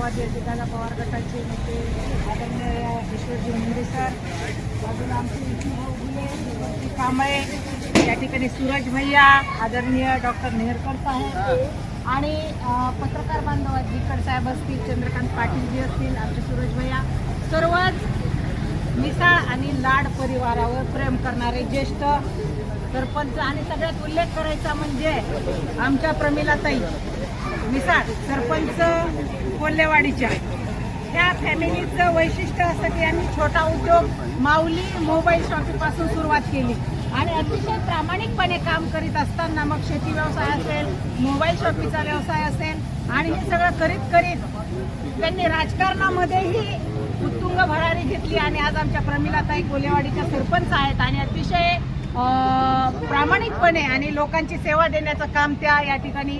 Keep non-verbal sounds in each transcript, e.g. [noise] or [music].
आमचे दादा पवार गटाचे नेते आदरणीय ईश्वरजी मुंडे सर बाजूला आमचे विष्णूभाऊ कांबळे या ठिकाणी सूरज भैया आदरणीय डॉक्टर नेहरकर साहेब आणि पत्रकार बांधव आहेत साहेब असतील चंद्रकांत पाटील जी असतील आमचे सूरज भैया. सर्वच मिसाळ आणि लाड परिवारावर प्रेम करणारे ज्येष्ठ सरपंच आणि सगळ्यात उल्लेख करायचा म्हणजे आमच्या प्रमिलाताई मिसाळ सरपंच कोल्हेवाडीच्या त्या फॅमिलीचं वैशिष्ट्य असं की आम्ही छोटा उद्योग माऊली मोबाईल शॉपीपासून सुरुवात केली. आणि अतिशय प्रामाणिकपणे काम करीत असताना मग शेती व्यवसाय असेल मोबाईल शॉपीचा व्यवसाय असेल आणि हे सगळं करीत करीत त्यांनी राजकारणामध्येही उत्तुंग भरारी घेतली आणि आज आमच्या प्रमिलाताई कोलेवाडीच्या सरपंच आहेत आणि अतिशय प्रामाणिकपणे आणि लोकांची सेवा देण्याचं काम त्या या ठिकाणी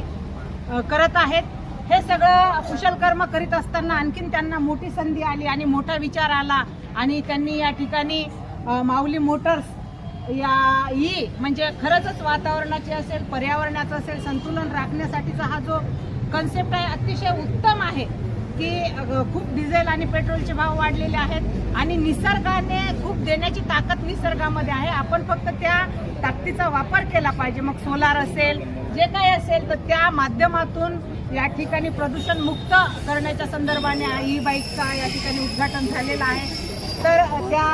करत आहेत. हे सगळं कुशल कर्म करीत असताना आणखीन त्यांना मोठी संधी आली आणि मोठा विचार आला आणि त्यांनी या ठिकाणी माऊली मोटर्स या ही म्हणजे खरंचच वातावरणाची असेल पर्यावरणाचं असेल संतुलन राखण्यासाठीचा हा जो कन्सेप्ट आहे अतिशय उत्तम आहे. की खूप डिझेल आणि पेट्रोलचे भाव वाढलेले आहेत आणि निसर्गाने खूप देण्याची ताकद निसर्गामध्ये आहे. आपण फक्त त्या ताकदीचा वापर केला पाहिजे. मग सोलार असेल जे काही असेल तर त्या माध्यमातून या ठिकाणी प्रदूषण मुक्त करण्याच्या संदर्भाने ई बाईकचा या ठिकाणी उद्घाटन झालेलं आहे. तर त्या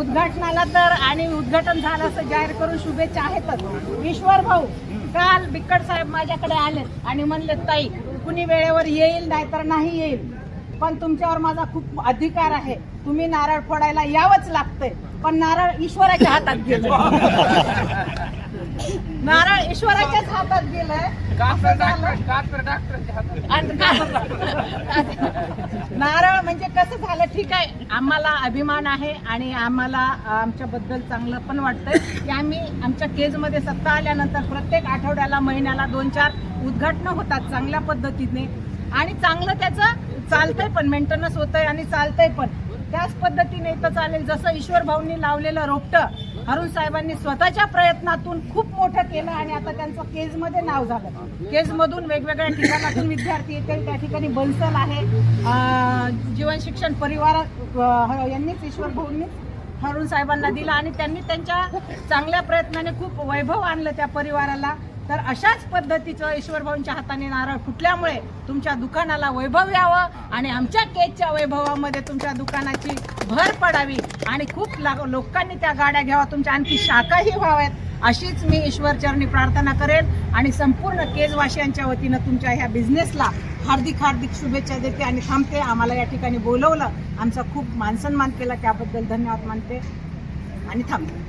उद्घाटनाला तर आणि उद्घाटन झालं असं जाहीर करून शुभेच्छा आहेतच. ईश्वर भाऊ काल बिकट साहेब माझ्याकडे आले आणि म्हणले ताई कुणी वेळेवर येईल नाही तर नाही येईल. पण तुमच्यावर माझा खूप अधिकार आहे. तुम्ही नारळ फोडायला यावंच लागतंय. पण नारळ ईश्वराच्या हातात गेलं [laughs] नारळ ईश्वराच्याच हातात गेलंय. नारळ म्हणजे कसं झालं? ठीक आहे. आम्हाला अभिमान आहे आणि आम्हाला आमच्याबद्दल चांगलं पण वाटतंय की आम्ही आमच्या केजमध्ये सत्ता आल्यानंतर प्रत्येक आठवड्याला महिन्याला दोन चार उद्घाटनं होतात चांगल्या पद्धतीने. आणि चांगलं त्याचं चालतंय पण मेंटेनन्स होतंय आणि चालतंय पण. त्याच पद्धतीने इथं चालेल. जसं ईश्वर भाऊंनी लावलेलं रोपटं अरुण साहेबांनी स्वतःच्या प्रयत्नातून खूप मोठं केलं आणि आता त्यांचं केजमध्ये नाव झालं. केजमधून वेगवेगळ्या ठिकाणातून विद्यार्थी येतील. त्या ठिकाणी बन्सल आहे. जीवन शिक्षण परिवार यांनीच ईश्वर भाऊंनीच अरुण साहेबांना दिला आणि त्यांनी त्यांच्या चांगल्या प्रयत्नाने खूप वैभव आणलं त्या परिवाराला. तर अशाच पद्धतीचं ईश्वरभाऊंच्या हाताने नारळ फुटल्यामुळे तुमच्या दुकानाला वैभव यावं आणि आमच्या केकच्या वैभवामध्ये तुमच्या दुकानाची भर पडावी. आणि खूप लोकांनी त्या गाड्या घ्यावा तुमच्या आणखी शाखाही व्हाव्यात. अशीच मी ईश्वरचरणी प्रार्थना करेन. आणि संपूर्ण केजवासियांच्या वतीनं तुमच्या ह्या बिझनेसला हार्दिक हार्दिक शुभेच्छा देते आणि थांबते. आम्हाला या ठिकाणी बोलवलं. आमचा खूप मानसन्मान केला. त्याबद्दल धन्यवाद मानते. आणि थांबते.